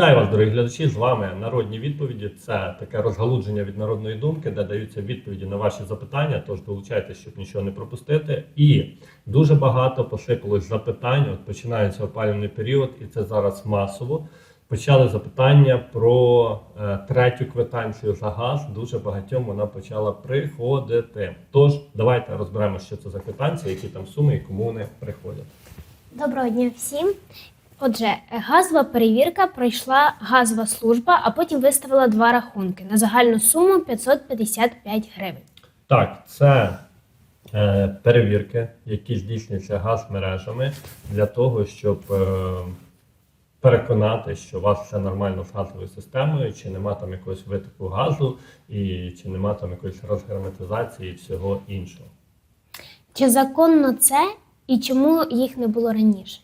Вітаю вас, дорогі глядачі. З вами народні відповіді. Це таке розгалудження від народної думки, де даються відповіді на ваші запитання. Тож долучайтесь, щоб нічого не пропустити. І дуже багато посипалось запитань. От починається опалювальний період, і це зараз масово. Почали запитання про е, третю квитанцію за газ. Дуже багатьом вона почала приходити. Тож давайте розберемо, що це за квитанція, які там суми і кому вони приходять. Доброго дня всім. Отже, газова перевірка пройшла газова служба, а потім виставила два рахунки на загальну суму 555 гривень. Так, це е, перевірки, які здійснюються газмережами для того, щоб е, переконати, що у вас все нормально з газовою системою, чи нема там якогось витоку газу, і чи нема там якоїсь розгерметизації і всього іншого. Чи законно це і чому їх не було раніше?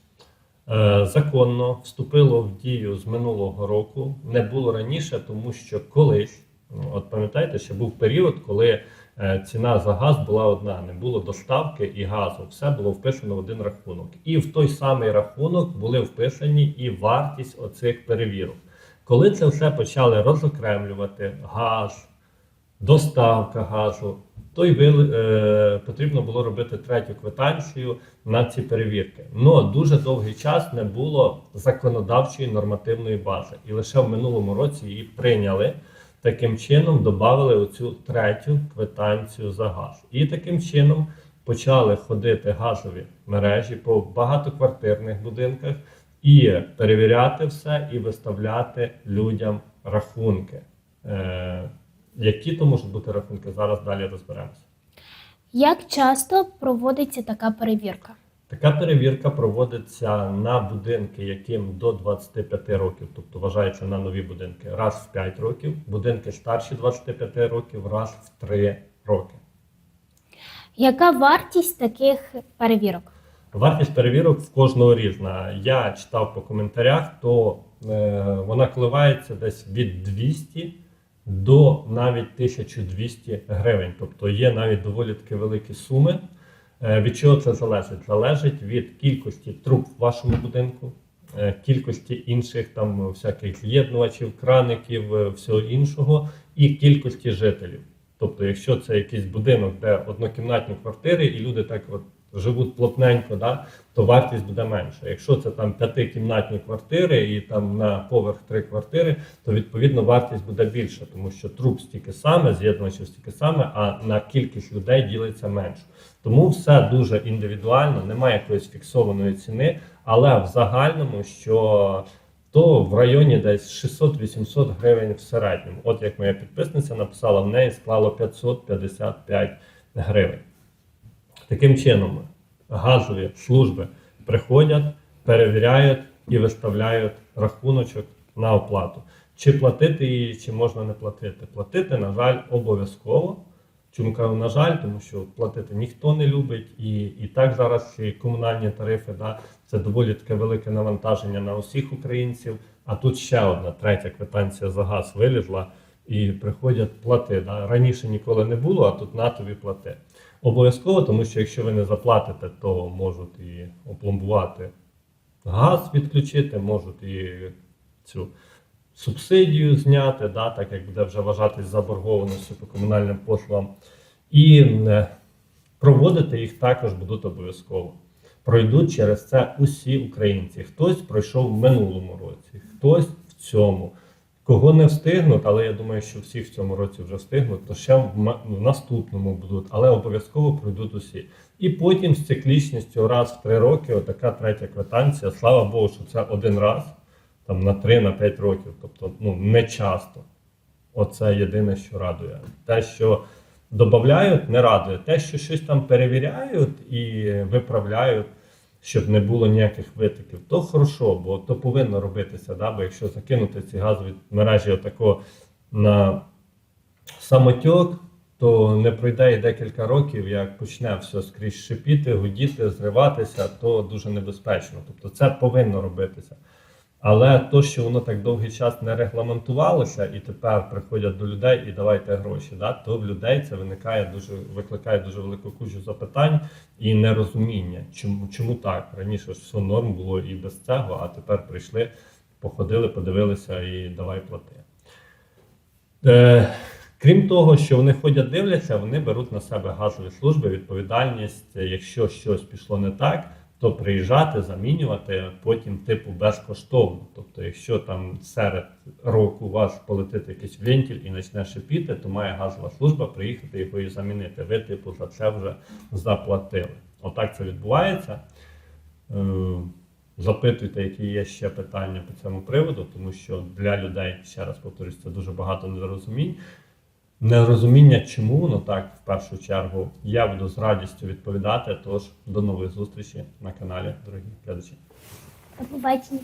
Е, Законно вступило в дію з минулого року. Не було раніше, тому що колись, ну, от пам'ятаєте, ще був період, коли е, ціна за газ була одна, не було доставки і газу. Все було вписано в один рахунок. І в той самий рахунок були вписані і вартість оцих перевірок. Коли це все почали розокремлювати газ, доставка газу, то й е, потрібно було робити третю квитанцію на ці перевірки. Но дуже довгий час не було законодавчої нормативної бази. І лише в минулому році її прийняли. Таким чином додали оцю третю квитанцію за газ. І таким чином почали ходити газові мережі по багатоквартирних будинках і перевіряти все і виставляти людям рахунки. Які то можуть бути рахунки? Зараз далі розберемося. Як часто проводиться така перевірка? Така перевірка проводиться на будинки, яким до 25 років, тобто вважається на нові будинки, раз в 5 років, будинки старші 25 років, раз в 3 роки. Яка вартість таких перевірок? Вартість перевірок в кожного різна. Я читав по коментарях, то е, вона коливається десь від 200 до навіть 1200 гривень. Тобто є навіть доволі таки великі суми. Е, від чого це залежить? Залежить від кількості труб в вашому будинку, е, кількості інших там всяких з'єднувачів, краників, е, всього іншого, і кількості жителів. Тобто, якщо це якийсь будинок, де однокімнатні квартири, і люди так от живуть плотненько, да, то вартість буде менша. Якщо це там п'ятикімнатні квартири і там на поверх три квартири, то відповідно вартість буде більша, тому що труб стільки саме, з'єднувачів стільки саме, а на кількість людей ділиться менше. Тому все дуже індивідуально, немає якоїсь фіксованої ціни, але в загальному, що то в районі десь 600-800 гривень в середньому. От як моя підписниця написала, в неї склало 555 гривень. Таким чином, газові служби приходять, перевіряють і виставляють рахуночок на оплату. Чи платити її, чи можна не платити. Платити, на жаль, обов'язково. Чому кажу, на жаль, тому що платити ніхто не любить, і, і так зараз і комунальні тарифи, да, це доволі таке велике навантаження на усіх українців. А тут ще одна третя квитанція за газ вилізла і приходять плати. Да. Раніше ніколи не було, а тут на плати. Обов'язково, тому що якщо ви не заплатите, то можуть і опломбувати газ відключити, можуть і цю субсидію зняти, да, так як буде вже вважатись заборгованістю по комунальним послугам. І е, проводити їх також будуть обов'язково. Пройдуть через це усі українці. Хтось пройшов в минулому році, хтось в цьому. Кого не встигнуть, але я думаю, що всі в цьому році вже встигнуть, то ще в наступному будуть, але обов'язково пройдуть усі. І потім з циклічністю раз в три роки, отака третя квитанція. Слава Богу, що це один раз, там на 3-5 років, тобто ну, не часто. Оце єдине, що радує. Те, що додають, не радує. Те, що щось там перевіряють і виправляють, щоб не було ніяких витоків, то хорошо, бо то повинно робитися. Да? Бо якщо закинути ці газові мережі отако на самотьок, то не пройде і декілька років, як почне все скрізь шипіти, гудіти, зриватися, то дуже небезпечно. Тобто це повинно робитися. Але то, що воно так довгий час не регламентувалося, і тепер приходять до людей і давайте гроші, да, то в людей це виникає дуже викликає дуже велику кучу запитань і нерозуміння, чому, чому так. Раніше ж все норм було і без цього, а тепер прийшли походили, подивилися і давай плати. Е, крім того, що вони ходять дивляться, вони беруть на себе газові служби відповідальність, якщо щось пішло не так, то приїжджати, замінювати потім типу безкоштовно. Тобто, якщо там серед року у вас полетить якийсь вентиль і почне шипіти, то має газова служба приїхати його і замінити. Ви, типу, за це вже заплатили. Отак це відбувається. Е, Запитуйте, які є ще питання по цьому приводу, тому що для людей, ще раз повторюсь, це дуже багато недорозумінь. Нерозуміння, чому воно так в першу чергу, я буду з радістю відповідати. Тож до нової зустрічі на каналі, дорогі глядачі. До побачення.